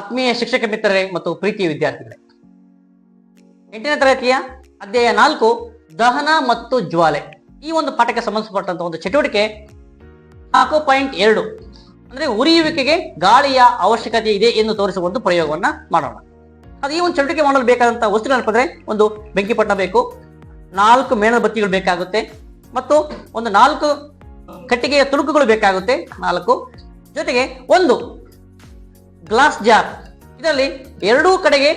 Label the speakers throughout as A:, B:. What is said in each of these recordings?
A: ಆತ್ಮೀಯ ಶಿಕ್ಷಕ ಮಿತ್ರರೇ ಮತ್ತು ಪ್ರೀತಿಯ ವಿದ್ಯಾರ್ಥಿಗಳೇ. ಎಂಟನೇ ತರಗತಿಯ ಅಧ್ಯಾಯ ನಾಲ್ಕು, ದಹನ ಮತ್ತು ಜ್ವಾಲೆ. ಈ ಒಂದು ಪಾಠಕ್ಕೆ ಸಂಬಂಧಪಟ್ಟಂತ ಒಂದು ಚಟುವಟಿಕೆ ನಾಲ್ಕು ಪಾಯಿಂಟ್ ಎರಡು. ಅಂದ್ರೆ ಉರಿಯುವಿಕೆಗೆ ಗಾಳಿಯ ಅವಶ್ಯಕತೆ ಇದೆ ಎಂದು ತೋರಿಸುವ ಒಂದು ಪ್ರಯೋಗವನ್ನ ಮಾಡೋಣ. ಅದು ಈ ಒಂದು ಚಟುವಟಿಕೆ ಮಾಡಲು ಬೇಕಾದಂತಹ ವಸ್ತುಗಳು ಅಂದ್ರೆ ಒಂದು ಬೆಂಕಿ ಪಟ್ಟಣ ಬೇಕು, ನಾಲ್ಕು ಮೇಣ ಬತ್ತಿಗಳು ಬೇಕಾಗುತ್ತೆ, ಮತ್ತು ಒಂದು ನಾಲ್ಕು ಕಟ್ಟಿಗೆಯ ತುಣುಕುಗಳು ಬೇಕಾಗುತ್ತೆ, ನಾಲ್ಕು. ಜೊತೆಗೆ ಒಂದು ಗ್ಲಾಸ್ ಜಾರ್ ಇದರಲ್ಲಿ ಎರಡೂ ಕಡೆಗೆ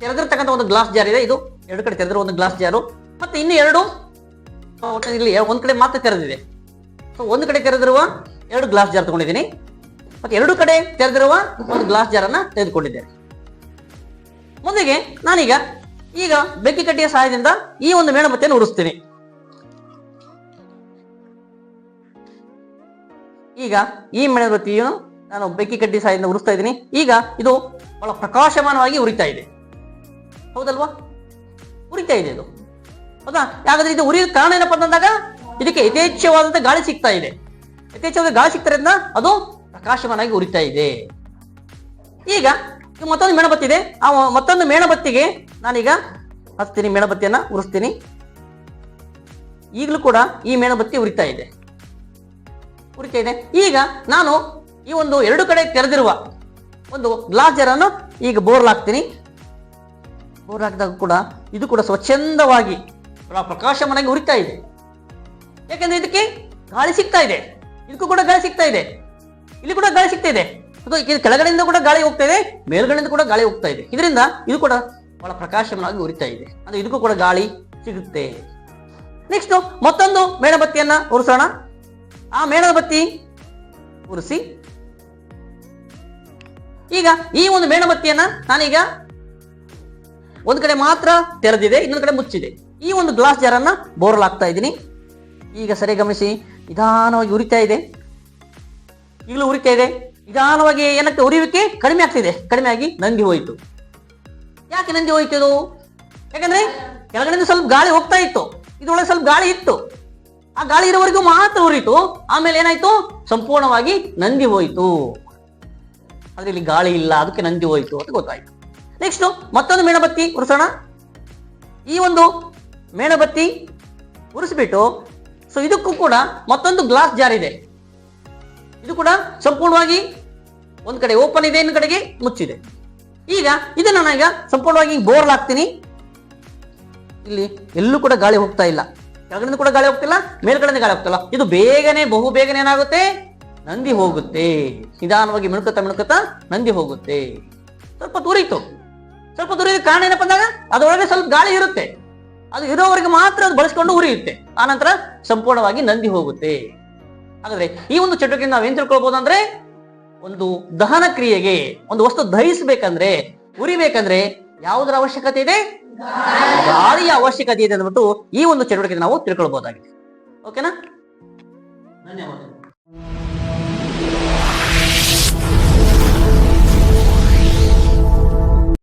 A: ತೆರೆದಿರ್ತಕ್ಕಂಥ ಒಂದು ಗ್ಲಾಸ್ ಜಾರ್ ಇದೆ. ಇದು ಎರಡು ಕಡೆ ತೆರೆದಿರುವ ಒಂದು ಗ್ಲಾಸ್ ಜಾರು ಮತ್ತೆ ಇನ್ನು ಎರಡು ಇಲ್ಲಿ ಒಂದ್ ಕಡೆ ಮಾತ್ರ ತೆರೆದಿದೆ. ಒಂದು ಕಡೆ ತೆರೆದಿರುವ ಎರಡು ಗ್ಲಾಸ್ ಜಾರ್ ತಗೊಂಡಿದ್ದೀನಿ. ಮತ್ತೆ ಎರಡು ಕಡೆ ತೆರೆದಿರುವ ಒಂದು ಗ್ಲಾಸ್ ಜಾರನ್ನ ತೆಗೆದುಕೊಂಡಿದ್ದೇನೆ. ಮುಂದೆಗೆ ನಾನೀಗ, ಈಗ ಬೆಕ್ಕಿ ಕಟ್ಟಿಯ ಸಹಾಯದಿಂದ ಈ ಒಂದು ಮೇಣಬತ್ತಿಯನ್ನು ಉಡಿಸ್ತೀನಿ ಈಗ ಈ ಮೇಣಬತ್ತಿಯನ್ನು ನಾನು ಬೆಕ್ಕಿ ಕಡ್ಡಿ ಸಹಾಯದಿಂದ ಉರಿಸ್ತಾ ಇದ್ದೀನಿ. ಈಗ ಇದು ಬಹಳ ಪ್ರಕಾಶಮಾನವಾಗಿ ಉರಿತಾ ಇದೆ. ಹೌದಲ್ವಾ? ಉರಿತಾ ಇದೆ ಇದು. ಹೌದಾ? ಯಾಕಂದ್ರೆ ಇದು ಉರಿಯ ಕಾರಣ ಏನಪ್ಪ ಅಂತಂದಾಗ ಇದಕ್ಕೆ ಯಥೇಚ್ಛವಾದಂತ ಗಾಳಿ ಸಿಗ್ತಾ ಇದೆ. ಯಥೇಚ್ಛವಾದ ಗಾಳಿ ಸಿಗ್ತಾರಿಂದ ಅದು ಪ್ರಕಾಶಮಾನವಾಗಿ ಉರಿತಾ ಇದೆ. ಈಗ ಮತ್ತೊಂದು ಮೇಣಬತ್ತಿ ಇದೆ ಆ ಮತ್ತೊಂದು ಮೇಣಬತ್ತಿಗೆ ನಾನೀಗ ಹಚ್ತೀನಿ, ಮೇಣಬತ್ತಿಯನ್ನ ಉರಿಸ್ತೀನಿ. ಈಗಲೂ ಕೂಡ ಈ ಮೇಣಬತ್ತಿ ಉರಿತಾ ಇದೆ. ಉರಿತಾ ಇದೆ. ಈಗ ನಾನು ಈ ಒಂದು ಎರಡು ಕಡೆ ತೆರೆದಿರುವ ಒಂದು ಗ್ಲಾಸ್ ಜಾರನ್ನು ಈಗ ಬೋರ್ಲ್ ಹಾಕ್ತೀನಿ. ಬೋರ್ ಹಾಕಿದಾಗ ಕೂಡ ಇದು ಕೂಡ ಸ್ವಚ್ಛಂದವಾಗಿ ಬಹಳ ಮನೆಗೆ ಉರಿತಾ ಇದೆ. ಯಾಕೆಂದ್ರೆ ಇದಕ್ಕೆ ಗಾಳಿ ಸಿಗ್ತಾ ಇದೆ. ಇದಕ್ಕೂ ಕೂಡ ಗಾಳಿ ಸಿಗ್ತಾ ಇದೆ. ಇಲ್ಲಿ ಕೂಡ ಗಾಳಿ ಸಿಗ್ತಾ ಇದೆ. ಕೆಳಗಡೆಯಿಂದ ಕೂಡ ಗಾಳಿ ಹೋಗ್ತಾ ಇದೆ, ಮೇಲ್ಗಡೆಯಿಂದ ಕೂಡ ಗಾಳಿ ಹೋಗ್ತಾ ಇದೆ. ಇದರಿಂದ ಇದು ಕೂಡ ಬಹಳ ಪ್ರಕಾಶಮನಾಗಿ ಉರಿತಾ ಇದೆ. ಅಂದ್ರೆ ಇದಕ್ಕೂ ಕೂಡ ಗಾಳಿ ಸಿಗುತ್ತೆ. ನೆಕ್ಸ್ಟ್ ಮತ್ತೊಂದು ಮೇಣಬತ್ತಿಯನ್ನ ಉರಿಸೋಣ ಆ ಮೇಣಬತ್ತಿ ಉರಿಸಿ ಈಗ ಈ ಒಂದು ಮೇಣಬತ್ತಿಯನ್ನ ನಾನೀಗ ಒಂದು ಕಡೆ ಮಾತ್ರ ತೆರೆದಿದೆ, ಇನ್ನೊಂದು ಕಡೆ ಮುಚ್ಚಿದೆ. ಈ ಒಂದು ಗ್ಲಾಸ್ ಜಾರನ್ನ ಬೋರ್ಲ್ ಹಾಕ್ತಾ ಇದ್ದೀನಿ. ಈಗ ಸರಿ ಗಮನಿಸಿ, ನಿಧಾನವಾಗಿ ಉರಿತಾ ಇದೆ. ಈಗಲೂ ಉರಿತಾ ಇದೆ. ನಿಧಾನವಾಗಿ ಏನಕ್ಕೆ ಉರಿಯುವಿಕೆ? ಕಡಿಮೆ ಆಗ್ತಿದೆ ಕಡಿಮೆ ಆಗಿ ನಂದಿ ಹೋಯಿತು. ಯಾಕೆ ನಂದಿ ಹೋಯ್ತು ಇದು? ಯಾಕಂದ್ರೆ ಕೆಳಗಡೆಯಿಂದ ಸ್ವಲ್ಪ ಗಾಳಿ ಹೋಗ್ತಾ ಇತ್ತು. ಇದೊಳಗೆ ಸ್ವಲ್ಪ ಗಾಳಿ ಇತ್ತು. ಆ ಗಾಳಿ ಇರೋವರೆಗೂ ಮಾತ್ರ ಉರಿತು. ಆಮೇಲೆ ಏನಾಯ್ತು? ಸಂಪೂರ್ಣವಾಗಿ ನಂದಿ ಹೋಯಿತು. ಇಲ್ಲಿ ಗಾಳಿ ಇಲ್ಲ, ಅದಕ್ಕೆ ನಂದಿ ಹೋಯಿತು ಅಂತ ಗೊತ್ತಾಯ್ತು. ನೆಕ್ಸ್ಟ್ ಮತ್ತೊಂದು ಮೇಣಬತ್ತಿ ಉರಿಸೋಣ. ಈ ಒಂದು ಮೇಣಬತ್ತಿ ಉರಿಸ್ಬಿಟ್ಟು ಸೊ ಇದಕ್ಕೂ ಕೂಡ ಮತ್ತೊಂದು ಗ್ಲಾಸ್ ಜಾರ್ ಇದೆ. ಇದು ಕೂಡ ಸಂಪೂರ್ಣವಾಗಿ ಒಂದ್ ಕಡೆ ಓಪನ್ ಇದೆ, ಇನ್ನೊಂದು ಕಡೆಗೆ ಮುಚ್ಚಿದೆ. ಈಗ ಇದನ್ನ ನಾನೀಗ ಸಂಪೂರ್ಣವಾಗಿ ಬೋರ್ಲ್ ಹಾಕ್ತೀನಿ. ಇಲ್ಲಿ ಎಲ್ಲೂ ಕೂಡ ಗಾಳಿ ಹೋಗ್ತಾ ಇಲ್ಲ. ಕೆಳಗಡೆ ಕೂಡ ಗಾಳಿ ಹೋಗ್ತಿಲ್ಲ ಮೇಲ್ಗಡೆ ಗಾಳಿ ಹೋಗ್ತಿಲ್ಲ. ಇದು ಬೇಗನೆ ಬಹು ಬೇಗನೆ ಏನಾಗುತ್ತೆ? ನಂದಿ ಹೋಗುತ್ತೆ. ನಿಧಾನವಾಗಿ ಮಿಣುಕುತ್ತಾ ಮಿಣುಕುತ್ತಾ ನಂದಿ ಹೋಗುತ್ತೆ. ಸ್ವಲ್ಪ ದೂರ ಇತ್ತು. ಸ್ವಲ್ಪ ದೂರ ಇದ್ದ ಕಾರಣ ಏನಪ್ಪ ಅಂದಾಗ, ಅದರೊಳಗೆ ಸ್ವಲ್ಪ ಗಾಳಿ ಇರುತ್ತೆ. ಅದು ಇರೋವರೆಗೆ ಮಾತ್ರ ಅದು ಬಳಸ್ಕೊಂಡು ಉರಿಯುತ್ತೆ. ಆನಂತರ ಸಂಪೂರ್ಣವಾಗಿ ನಂದಿ ಹೋಗುತ್ತೆ. ಹಾಗಾದ್ರೆ ಈ ಒಂದು ಚಟುವಟಿಕೆ ನಾವೇನ್ ತಿಳ್ಕೊಳ್ಬಹುದು ಅಂದ್ರೆ, ಒಂದು ದಹನ ಕ್ರಿಯೆಗೆ, ಒಂದು ವಸ್ತು ದಹಿಸಬೇಕಂದ್ರೆ, ಉರಿಬೇಕಂದ್ರೆ ಯಾವುದರ ಅವಶ್ಯಕತೆ ಇದೆ? ಗಾಳಿಯ ಅವಶ್ಯಕತೆ ಇದೆ ಅಂದ್ಬಿಟ್ಟು ಈ ಒಂದು ಚಟುವಟಿಕೆ ನಾವು ತಿಳ್ಕೊಳ್ಬಹುದಾಗಿದೆ ಓಕೆನಾ ಧನ್ಯವಾದ